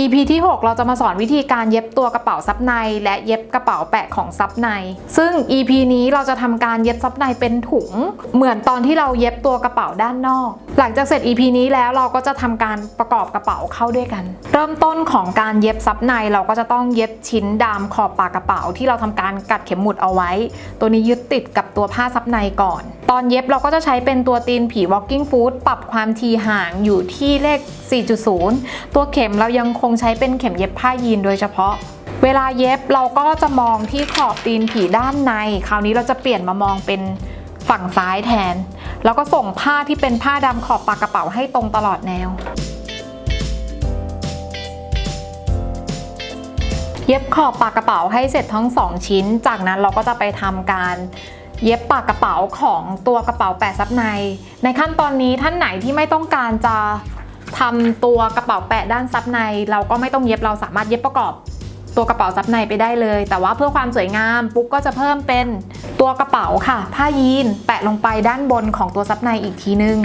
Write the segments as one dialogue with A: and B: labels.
A: EP ที่ 6 เราจะมาสอนวิธีการเย็บตัวกระเป๋าซับใน และเย็บกระเป๋าแปะของซับใน ซึ่ง EP นี้เราจะทำการเย็บซับในเป็นถุง เหมือนตอนที่เราเย็บตัวกระเป๋าด้านนอก หลังจากเสร็จ EP นี้แล้วเราก็จะทำการประกอบกระเป๋าเข้าด้วยกัน เริ่มต้นของการเย็บซับในเราก็จะต้องเย็บชิ้นดามขอบปากกระเป๋าที่เราทำการกัดเข็มหมุดเอาไว้ ตัวนี้ยึดติดกับตัวผ้าซับในก่อน ตอนเย็บเราก็จะใช้เป็นตัวตีนผี walking foot ปรับความทีห่างอยู่ที่เลข 4.0 ตัวเข็มเรายังคงใช้เป็นเข็มเย็บผ้ายีนโดยเฉพาะ เวลาเย็บเราก็จะมองที่ขอบตีนผีด้านใน คราวนี้เราจะเปลี่ยนมามองเป็นฝั่งซ้ายแทน แล้วก็ส่งผ้าที่เป็นผ้าดำขอบปากกระเป๋าให้ตรงตลอดแนว เย็บขอบปากกระเป๋าให้เสร็จทั้ง 2 ชิ้น จากนั้นเราก็จะไปทำการ เย็บปากกระเป๋าของตัวกระเป๋าแปะซับใน ในขั้นตอนนี้ท่านไหนที่ไม่ต้องการจะทำตัวกระเป๋าแปะด้านซับใน เราก็ไม่ต้องเย็บเราสามารถเย็บประกอบตัวกระเป๋าซับในไปได้เลย แต่ว่าเพื่อความสวยงามปุ๊กก็จะเพิ่มเป็นตัวกระเป๋าค่ะ ผ้ายีนแปะลงไปด้านบนของตัวซับในอีกทีนึง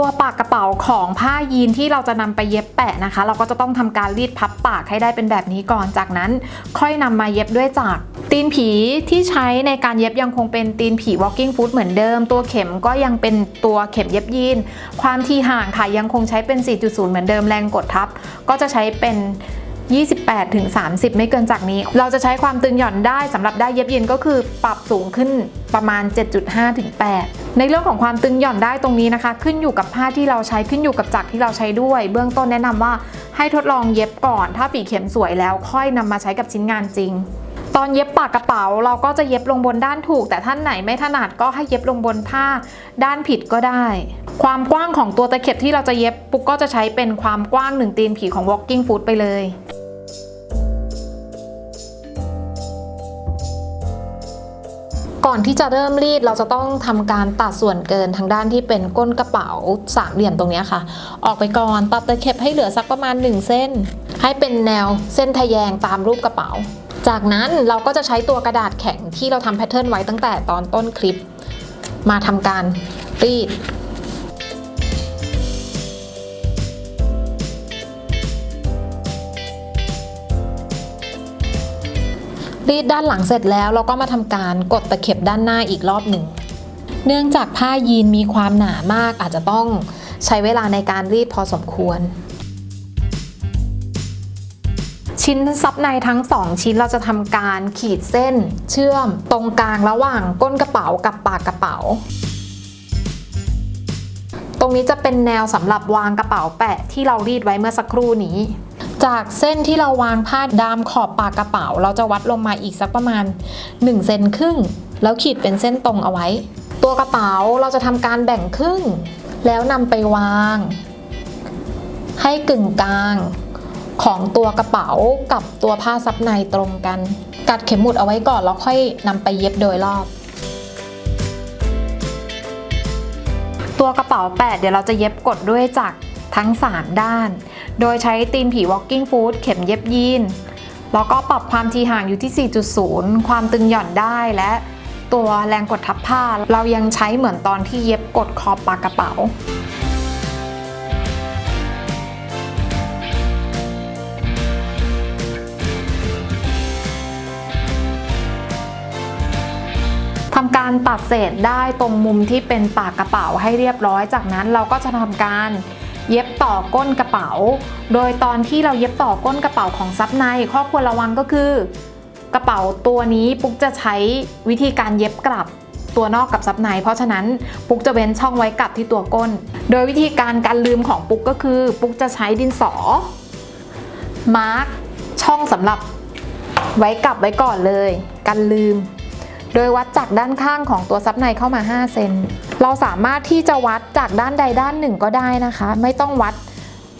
A: ตัวปากกระเป๋าของผ้ายีนที่เราจะนำไปเย็บแปะนะคะ เราก็จะต้องทำการรีดพับปากให้ได้เป็นแบบนี้ก่อนจากนั้น ค่อยนำมาเย็บด้วยจากตีนผีที่ใช้ในการเย็บยังคงเป็นตีนผี walking foot เหมือนเดิม ตัวเข็มก็ยังเป็นตัวเข็มเย็บยีน ความที่ห่างค่ะยังคงใช้เป็น 4.0 เหมือนเดิมแรงกดทับ ก็จะใช้เป็น 28ถึง30 ไม่เกินจากนี้ เราจะใช้ความตึงหย่อนได้สำหรับได้เย็บเย็นก็คือปรับสูงขึ้นประมาณ 7.5ถึง8ในเรื่องของความตึงหย่อนได้ตรงนี้นะคะ ขึ้นอยู่กับผ้าที่เราใช้ขึ้นอยู่กับจักรที่เราใช้ด้วย เบื้องต้นแนะนำว่าให้ทดลองเย็บก่อน ถ้าฝีเข็มสวยแล้วค่อยนำมาใช้กับชิ้นงานจริงตอนเย็บปากกระเป๋าเราก็จะเย็บลงบนด้านถูก แต่ท่านไหนไม่ถนัดก็ให้เย็บลงบนผ้าด้านผิดก็ได้ ความกว้างของตัวตะเข็บที่เราจะเย็บปุ๊กก็จะใช้เป็นความกว้างหนึ่งตีนผีของ walking foot ไปเลย ก่อนที่จะเริ่มรีดเราจะต้องทำการตัดส่วนเกินทางด้านที่เป็นก้นกระเป๋าสามเหลี่ยมตรงนี้ค่ะ ออกไปก่อนตัดตะเข็บให้เหลือสักประมาณ 1 เส้น ให้เป็นแนวเส้นทะแยงตามรูปกระเป๋า จากนั้นเราก็จะใช้ตัวกระดาษแข็งที่เราทำแพทเทิร์นไว้ตั้งแต่ตอนต้นคลิป มาทำการรีด รีดด้านหลังเสร็จแล้วเราก็มาทำการกดตะเข็บด้านหน้าอีกรอบหนึ่ง เนื่องจากผ้ายีนมีความหนามากอาจจะต้องใช้เวลาในการรีดพอสมควร ชิ้นซับในทั้ง 2 ชิ้นเราจะทำการขีดเส้น เชื่อมตรงกลางระหว่างก้นกระเป๋ากับปากกระเป๋าตรงนี้จะเป็นแนวสำหรับวางกระเป๋าแปะที่เรารีดไว้เมื่อสักครู่นี้ จากเส้นที่เราวางผ้าดามขอบปากกระเป๋า เราจะวัดลงมาอีกสักประมาณ1เซนครึ่ง แล้วขีดเป็นเส้นตรงเอาไว้ ตัวกระเป๋าเราจะทำการแบ่งครึ่ง แล้วนำไปวาง ให้กึ่งกลางของตัวกระเป๋ากับตัวผ้าซับในตรงกัน กัดเข็มหมุดเอาไว้ก่อนแล้วค่อยนำไปเย็บโดยรอบ ตัวกระเป๋าแปดเดี๋ยวเราจะเย็บกดด้วยจักรทั้ง 3 ด้าน โดยใช้ตีนผี walking foot เข็มเย็บยีน แล้วก็ปรับความทีห่างอยู่ที่ 4.0 ความตึงหย่อนได้และตัวแรงกดทับผ้า เรายังใช้เหมือนตอนที่เย็บกดขอบปากกระเป๋าทำการตัดเศษได้ตรงมุมที่เป็นปากกระเป๋าให้เรียบร้อย จากนั้นเราก็จะทำการ เย็บต่อก้นกระเป๋า โดยตอนที่เราเย็บต่อก้นกระเป๋าของซับในข้อควรระวังก็คือ กระเป๋าตัวนี้ปุ๊กจะใช้วิธีการเย็บกลับตัวนอกกับซับใน เพราะฉะนั้นปุ๊กจะเว้นช่องไว้กลับที่ตัวก้น โดยวิธีการการลืมของปุ๊กก็คือ ปุ๊กจะใช้ดินสอ มาร์กช่องสำหรับไว้กลับไว้ก่อนเลย กันลืม โดยวัดจากด้านข้างของตัวซับในเข้ามา 5 เซน เราสามารถที่จะวัดจากด้านใดด้านหนึ่งก็ได้นะคะ ไม่ต้องวัด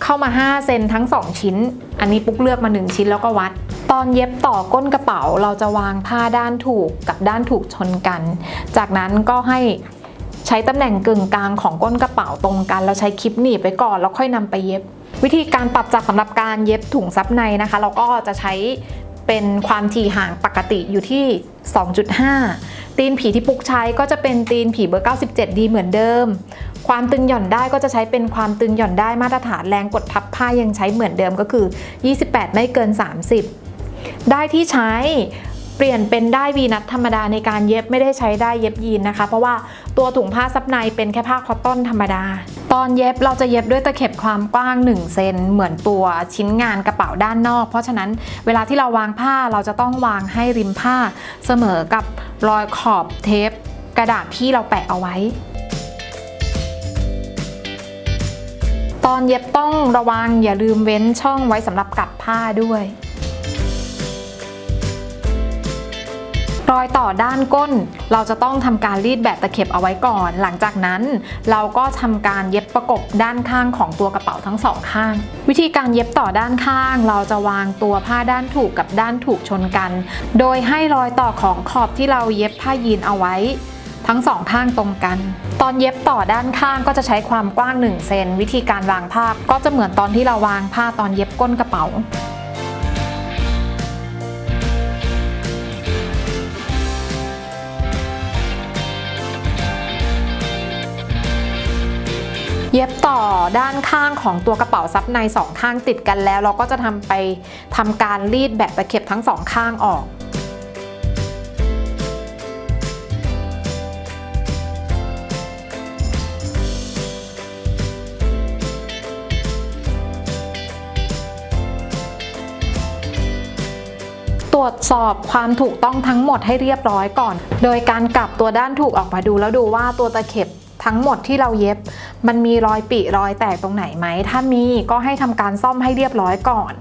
A: เข้ามา 5 เซนทั้ง 2 ชิ้น อันนี้ปุ๊กเลือกมา 1 ชิ้นแล้วก็วัด ตอนเย็บต่อก้นกระเป๋า เราจะวางผ้าด้านถูกกับด้านถูกชนกัน จากนั้นก็ให้ใช้ตำแหน่งกึ่งกลางของก้นกระเป๋าตรงกันแล้วใช้คลิปหนีบไว้ก่อนแล้วค่อยนำไปเย็บ วิธีการปรับจากสำหรับการเย็บถุงซับในนะคะ เราก็จะใช้เป็นความถี่ห่างปกติอยู่ที่ 2.5 ตีนผีที่ปุกใช้ก็จะเป็นตีนผีเบอร์ 97ดีเหมือนเดิม ความตึงหย่อนได้ก็จะใช้เป็นความตึงหย่อนได้มาตรฐานแรงกดทับผ้ายังใช้เหมือนเดิมก็คือ 28 ไม่เกิน 30 ได้ที่ใช้เปลี่ยนเป็นได้วีนัทธรรมดาในการเย็บไม่ได้ใช้ได้เย็บยีนนะคะ เพราะว่าตัวถุงผ้าซับในเป็นแค่ผ้าคอตตอนธรรมดา ตอนเย็บเราจะเย็บด้วยตะเข็บความกว้าง 1 เซนเหมือนตัวชิ้นงานกระเป๋าด้านนอก เพราะฉะนั้นเวลาที่เราวางผ้าเราจะต้องวางให้ริมผ้า เสมอกับรอยขอบเทป กระดาษที่เราแปะเอาไว้ ตอนเย็บต้องระวังอย่าลืมเว้นช่องไว้สำหรับกลับผ้าด้วย รอยต่อด้านก้น เราจะต้องทำการรีดแบบตะเข็บเอาไว้ก่อน หลังจากนั้นเราก็ทำการเย็บประกบด้านข้างของตัวกระเป๋าทั้งสองข้าง วิธีการเย็บต่อด้านข้าง เราจะวางตัวผ้าด้านถูกกับด้านถูกชนกัน โดยให้รอยต่อของขอบที่เราเย็บผ้ายีนเอาไว้ ทั้งสองข้างตรงกัน ตอนเย็บต่อด้านข้างก็จะใช้ความกว้าง1เซนวิธีการวางผ้าก็จะเหมือนตอนที่เราวางผ้าตอนเย็บก้นกระเป๋า เย็บต่อด้านข้างของตัวกระเป๋าซับในสองข้างติดกันแล้ว เราก็จะทำไปทำการรีดแบบตะเข็บทั้งสองข้างออกตรวจสอบความถูกต้องทั้งหมดให้เรียบร้อยก่อน โดยการกลับตัวด้านถูกออกมาดูแล้วดูว่าตัวตะเข็บ ทั้งหมดที่เราเย็บ มันมีรอยปีรอยแตกตรงไหนไหม ถ้ามีก็ให้ทำการซ่อมให้เรียบร้อยก่อน